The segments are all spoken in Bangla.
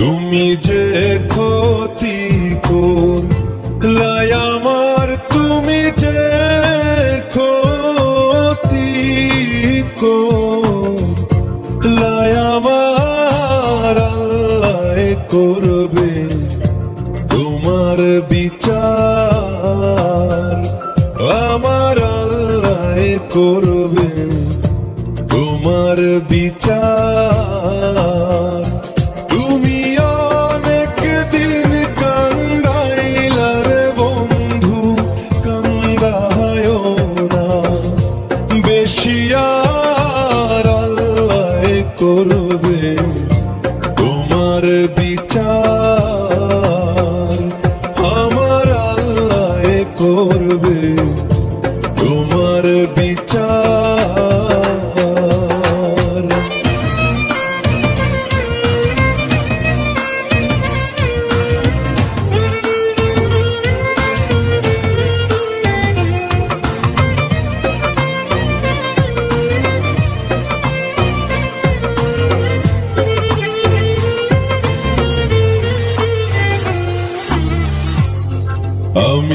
তুমি যে ক্ষতি করলায় আমার, তুমি যে ক্ষতি করলায় আমার, আল্লাহ করবে তোমার বিচার। আমার আল্লাহ করবে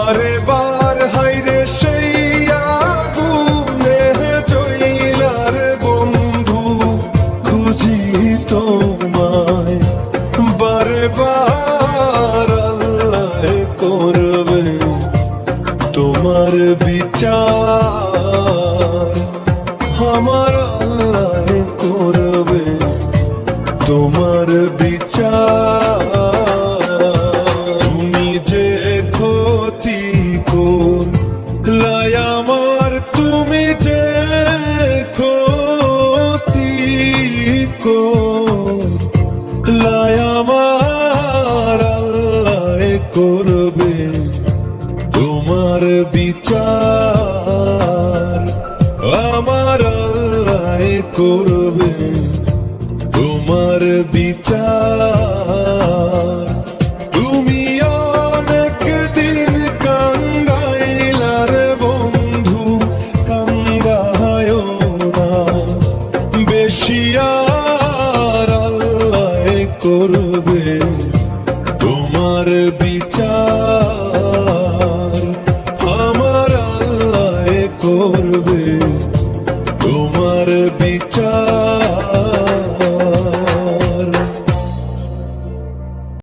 বারে বার হাইরে সেই আগুনে জইলার বন্ধু, খুঁজি তোমায়। বারে বার আল্লাহ তোমার বিচার। আমার ক্ষতি কোন আমার তুমি যে ক্ষতি কোন লাই আমার আল্লাহ করবে তোমার বিচার। আমার আল্লাহ করবে তোমার বিচার।